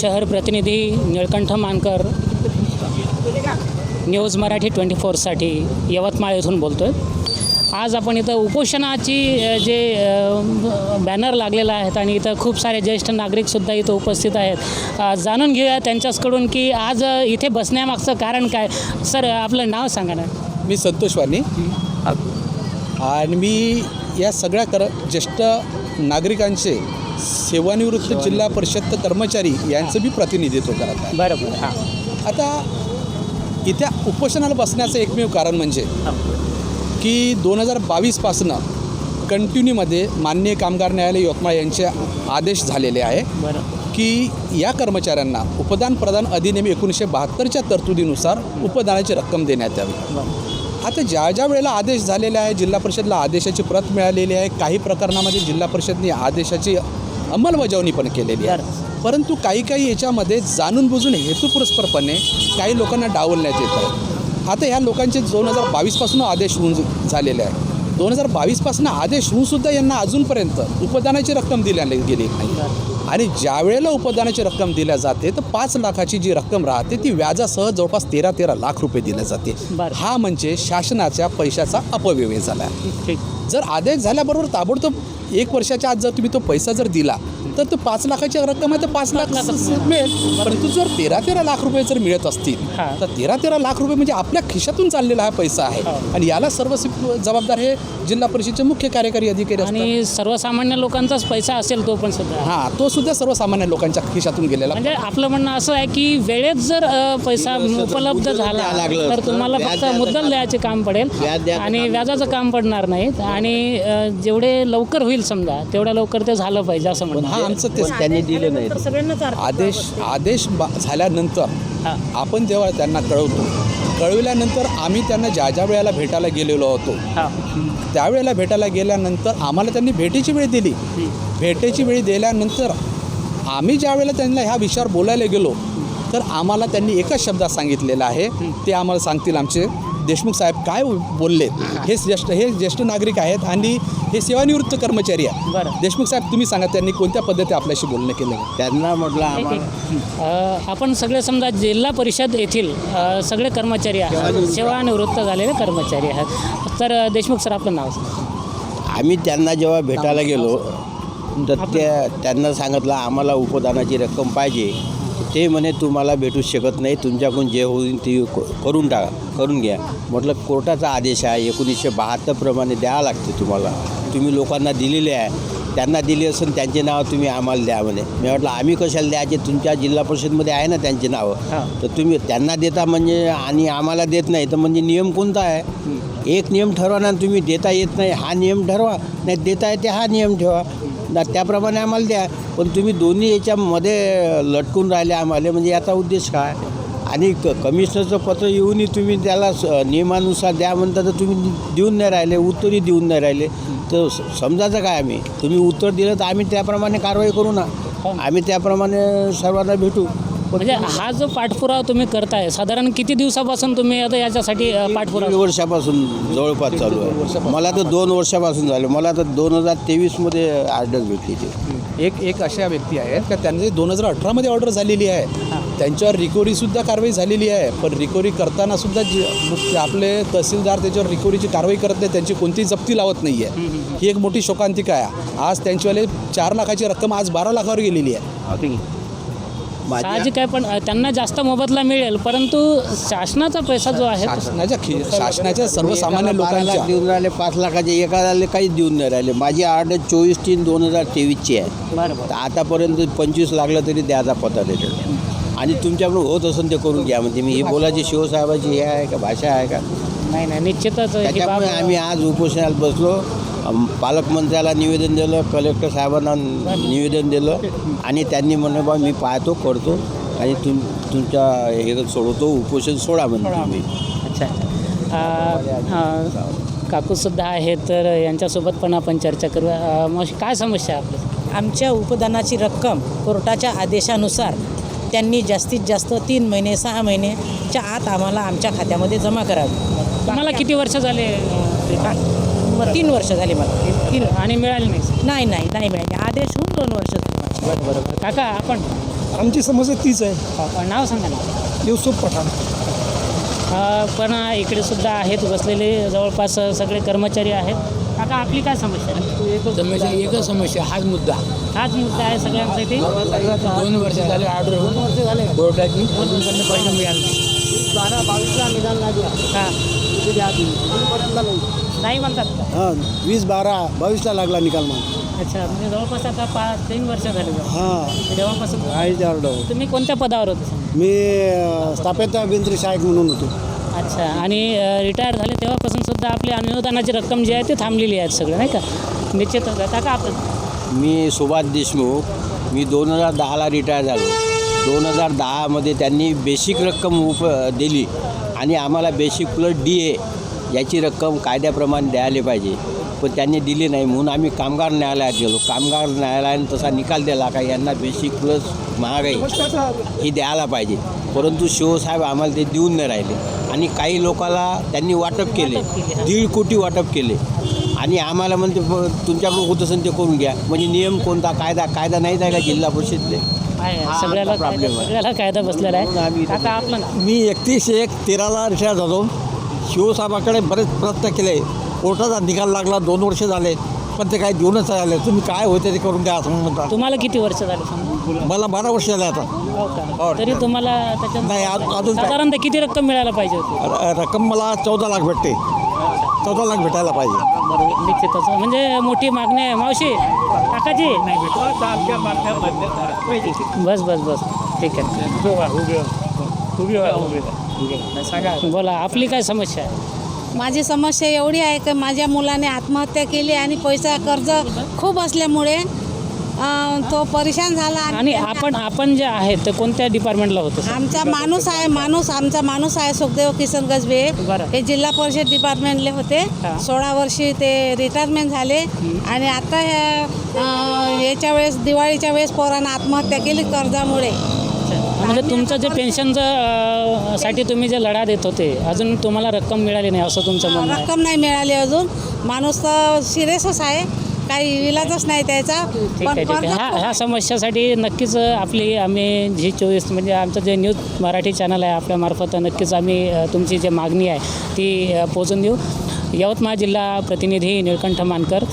शहर प्रतिनिधी Nilkanth Mankar news Marathi twenty फोरसाठी यवतमाळ येथून बोलतो आहे आज आपण इथं उपोषणाची जे बॅनर लागलेला आहेत आणि इथं खूप सारे ज्येष्ठ नागरिकसुद्धा इथं उपस्थित आहेत. जाणून घेऊया त्यांच्याचकडून की आज इथे बसण्यामागचं कारण काय? सर आपलं नाव सांगा ना. मी संतोष वाणी आणि मी या सगळ्या कर ज्येष्ठ नागरिकांचे सेवानिवृत्त जिल्हा परिषद कर्मचारी यांचं मी प्रतिनिधित्व करत आहे बरं बरं हां. आता इथे उपोषणाला बसण्याचं एकमेव कारण म्हणजे की दोन हजार बावीसपासनं कंटिन्यूमध्ये माननीय कामगार न्यायालय यवतमाळ यांचे आदेश झालेले आहे की या कर्मचाऱ्यांना उपदान प्रदान अधिनियम एकोणीसशे बहात्तरच्या तरतुदीनुसार उपदानाची रक्कम देण्यात यावी. आता ज्या ज्या वेळेला आदेश झालेले आहे जिल्हा परिषदला आदेशाची प्रत मिळालेली आहे काही प्रकरणामध्ये जिल्हा परिषदने आदेशाची अंमलबजावणी पण केलेली आहे. परंतु काही काही याच्यामध्ये जाणून बुजून हेतुपुरस्परपणे काही लोकांना डावलण्यात येत आहे. आता ह्या लोकांचे दोन हजार बावीसपासून आदेश होऊन झालेले आहे. दोन हजार बावीसपासून आदेश होऊनसुद्धा यांना अजूनपर्यंत उपदानाची रक्कम दिल्या गेली नाही. आणि ज्या वेळेला उपदानाची रक्कम दिल्या जाते तर पाच लाखाची जी रक्कम राहते ती व्याजासह जवळपास तेरा तेरा लाख रुपये दिल्या जाते. हा म्हणजे शासनाच्या पैशाचा अपव्यय झाला. जर आदेश झाल्याबरोबर ताबडतोब एक वर्षाच्या आत जर तुम्ही तो पैसा जर दिला तर तो पाच लाखाची रक्कम आहे तर पाच लाख मिळेल. परंतु जर तेरा तेरा लाख रुपये जर मिळत असतील हां. तर तेरा तेरा लाख रुपये म्हणजे आपल्या खिशातून चाललेला हा पैसा आहे. हो. आणि याला सर्व जबाबदार हे जिल्हा परिषदेचे मुख्य कार्यकारी अधिकारी असतात. आणि सर्वसामान्य लोकांचाच पैसा असेल तो पण सुद्धा. हा तो सुद्धा सर्वसामान्य लोकांच्या खिशातून गेलेला. म्हणजे आपलं म्हणणं असं आहे की वेळेत जर पैसा उपलब्ध झाला तर. तुम्हाला फक्त द्यायचं मुद्दल काम- द्यायचे काम पडेल आणि व्याजाचं काम पडणार नाहीत. आणि जेवढे लवकर होईल समजा तेवढ्या लवकर ते झालं पाहिजे असं म्हणणं हा आमचं तेच त्यांनी दिलं नाही. सगळ्यांनाच आदेश आदेश झाल्यानंतर आपण जेव्हा त्यांना कळवतो कळविल्यानंतर आम्ही त्यांना ज्या ज्या वेळेला भेटायला गेलेलो होतो त्यावेळेला भेटायला गेल्यानंतर आम्हाला त्यांनी भेटीची वेळ दिली. भेटीची वेळ दिल्यानंतर आम्ही ज्या वेळेला त्यांना ह्या विषयावर बोलायला गेलो तर आम्हाला त्यांनी एकच शब्दात सांगितलेलं आहे. ते आम्हाला सांगतील आमचे देशमुख साहेब काय बोलले? हे ज्येष्ठ हे ज्येष्ठ नागरिक आहेत आणि हे सेवानिवृत्त कर्मचारी आहेत. बरं. देशमुख साहेब तुम्ही सांगा त्यांनी कोणत्या पद्धती आपल्याशी बोलणं केलं? त्यांना म्हटलं आम्हाला. आपण सगळे समजा जिल्हा परिषद येथील सगळे कर्मचारी आहेत. सेवानिवृत्त. झालेले कर्मचारी आहेत. तर देशमुख सर आपलं नाव सांगा. आम्ही त्यांना जेव्हा भेटायला गेलो तर त्या त्यांना सांगितलं आम्हाला उपदानाची रक्कम पाहिजे. ते म्हणे तुम्हाला भेटू शकत नाही तुमच्याकडून जे होईल ते करून टाका करून घ्या. म्हटलं कोर्टाचा आदेश आहे एकोणीसशे बहात्तरप्रमाणे द्यावं लागते तुम्हाला. तुम्ही लोकांना दिलेले आहे त्यांना दिली असेल त्यांचे नाव तुम्ही आम्हाला द्या म्हणे. मी म्हटलं आम्ही कशाला द्यायचे? तुमच्या जिल्हा परिषदमध्ये आहे ना त्यांचे नावं. तर तुम्ही त्यांना देता म्हणजे आणि आम्हाला देत नाही तर म्हणजे नियम कोणता आहे? एक नियम ठरवा ना तुम्ही देता येत नाही हा नियम ठरवा नाही देता येते हा नियम ठेवा. ना त्याप्रमाणे आम्हाला द्या. पण तुम्ही दोन्ही याच्यामध्ये लटकून राहिले आम्हाला. म्हणजे याचा उद्देश काय? आणि क कमिशनरचं पत्र येऊनही तुम्ही त्याला स नियमानुसार द्या म्हणता तर तुम्ही देऊन नाही राहिले उत्तरही देऊन नाही राहिले. तर समजायचं काय आम्ही? तुम्ही उत्तर दिलं तर आम्ही त्याप्रमाणे कारवाई करू ना. आम्ही त्याप्रमाणे सर्वांना भेटू. म्हणजे हा जो पाठपुरावा तुम्ही करताय साधारण किती दिवसापासून तुम्ही आता याच्यासाठी पाठपुरावा? वर्षापासून जवळपास चालू आहे. मला तर दोन वर्षापासून झाले. मला तर दोन हजार तेवीसमध्ये ऑर्डर भेटली ती. एक एक अशा व्यक्ती आहेत का त्यांनी दोन हजार अठरामध्ये ऑर्डर झालेली आहे. त्यांच्यावर रिकव्हरीसुद्धा कारवाई झालेली आहे. पण रिकव्हरी करताना सुद्धा जे आपले तहसीलदार त्याच्यावर रिकव्हरीची कारवाई करत नाही त्यांची कोणतीही जप्ती लावत नाही आहे ही एक मोठी शोकांतिका आहे. आज त्यांच्यावाले चार लाखाची रक्कम आज बारा लाखावर गेलेली आहे. साहजिक आहे पण त्यांना जास्त मोबदला मिळेल परंतु शासनाचा पैसा जो आहे तो- शासनाच्या खि शासनाच्या सर्वसामान्य लोकांच्या देऊन राहिले पाच लाखाचे एकाला काहीच देऊन नाही राहिले. माझी ऑर्डर चोवीस तीन दोन हजार तेवीसची आहे. बरं तर बरं आतापर्यंत पंचवीस लागलं तरी द्यायचा पत्ता त्याच्यात आणि तुमच्याकडून होत असेल ते करून घ्या म्हणजे मी ही बोलायची शिवसाहेबाची हे आहे का भाषा आहे का? नाही नाही निश्चितच त्याच्यामुळे आम्ही आज उपोषणाला बसलो. पालकमंत्र्याला निवेदन दिलं कलेक्टर साहेबांना निवेदन दिलं आणि त्यांनी म्हणलं बा मी पाहतो करतो आणि तुम तुमच्या हे सोडवतो उपोषण सोडा म्हणजे तुम्ही. अच्छा. अच्छा अ, अ, काकूसुद्धा आहेत तर यांच्यासोबत पण आपण चर्चा करू. अ, मग काय समस्या आहे आपली आमच्या उपदानाची रक्कम कोर्टाच्या आदेशानुसार त्यांनी जास्तीत जास्त तीन महिने सहा महिनेच्या आत आम्हाला आमच्या खात्यामध्ये जमा करावी. तुम्हाला किती वर्ष झाले अ, मग तीन वर्ष झाली मला. तीन आणि मिळाले नाही नाही नाही नाही मिळाले. आदेश होऊन दोन वर्ष झाली माझी. बरं बरं बरं. काका आपण आमची समस्या तीच आहे. अ, नाव सांगा ना. युसुफ पठाण अ, पण इकडे सुद्धा आहेत बसलेले जवळपास सगळे कर्मचारी आहेत. काका आपली काय समस्या आहे? समस्या एकच समस्या हाच मुद्दा. हाच मुद्दा आहे सगळ्यांचा इथे? दोन वर्ष झाले ऑर्डर होऊन. कोर्टाची अजूनपर्यंत पैसे मिळाले नाही. हां. नाही. म्हणतात का? हां वीस बारा बावीसला लागला निकाल मग. अच्छा म्हणजे जवळपास आता पाच तीन वर्ष झाले जवळ. हां. तेव्हापासून. आईचे ऑर्डर तुम्ही कोणत्या पदावर होते मी स्थापित अभियंत्री सहाय्यक म्हणून होतो. अच्छा आणि रिटायर झाले तेव्हापासून सुद्धा आपली अनुदानाची रक्कम जी आहे ती थांबलेली आहे सगळं नाही का? निश्चित आता का आपण मी सुभाष देशमुख. मी दोन हजार दहाला रिटायर झालो. दोन हजार दहामध्ये त्यांनी बेसिक रक्कम उप दिली. आणि आम्हाला बेसिक प्लस डी ए याची रक्कम कायद्याप्रमाणे द्यायला पाहिजे. पण त्यांनी दिली नाही म्हणून आम्ही कामगार न्यायालयात गेलो. कामगार न्यायालयाने तसा निकाल दिला का यांना बेसिक प्लस महागाई ही द्यायला पाहिजे. परंतु शिवसाहेब आम्हाला ते देऊन नाही राहिले. आणि काही लोकाला त्यांनी वाटप केले. दीड कोटी वाटप केले. आणि आम्हाला म्हणते तुमच्याकडून होत असेल ते करून घ्या. म्हणजे नियम कोणता? कायदा कायदा नाही आहे का जिल्हा परिषदले हा सगळ्याला कायदा- आहे. सगळ्याला कायदा बसलेला आहे. मी एकतीस एक तेराला रिटायर झालो. शिवसाहेबाकडे बरेच प्रयत्न केले. कोर्टाचा निकाल लागला दोन वर्ष झाले. पण ते काही देऊनच आले तुम्ही काय होते ते करून द्या असं म्हणतात. तुम्हाला किती वर्ष झाले समजा मला बारा वर्ष झाले आता. हो का? तरी तुम्हाला त्याच्यात नाही, अजून- अजून काय? साधारणतः किती रक्कम मिळायला पाहिजे होती? र- रक्कम मला चौदा लाख भेटते. चौदा लाख भेटायला पाहिजे. बरोबर निश्चितच. म्हणजे मोठी मागणी आहे. मावशी काकाजी. बस बस बस. ठीक आहे. बोला आपली काय समस्या आहे? माझी समस्या एवढी आहे की माझ्या मुलाने आत्महत्या केली आणि पैसा कर्ज खूप असल्यामुळे अं, तो परेशान झाला आणि आपण आपण जे आहेत ते कोणत्या डिपार्टमेंटला होतो सर? आमचा माणूस आहे माणूस आमचा माणूस आहे सुखदेव किसन गजबे बरं. हे जिल्हा परिषद डिपार्टमेंटले होते. हा. सोळा वर्षी ते रिटायरमेंट झाले. आणि आता ह्या, अं, याच्या वेळेस दिवाळीच्या वेळेस पोरानं आत्महत्या केली कर्जामुळे. म्हणजे तुमचं जे पेन्शनचं साठी तुम्ही जे लढा देत होते अजून तुम्हाला रक्कम मिळाली नाही असं तुमचं म्हणणं आहे. रक्कम नाही मिळाली अजून. माणूस तर सिरियसच आहे. काही इलाजच नाही त्याचा. ठीक आहे ठीक आहे. ह्या ह्या समस्यासाठी नक्कीच आपली आम्ही झी चोवीस म्हणजे आमचं जे न्यूज मराठी चॅनल आहे आपल्यामार्फत नक्कीच आम्ही अ, तुमची जी मागणी आहे ती अ, पोचून देऊ. यवतमाळ जिल्हा प्रतिनिधी निळकंठ मानकर.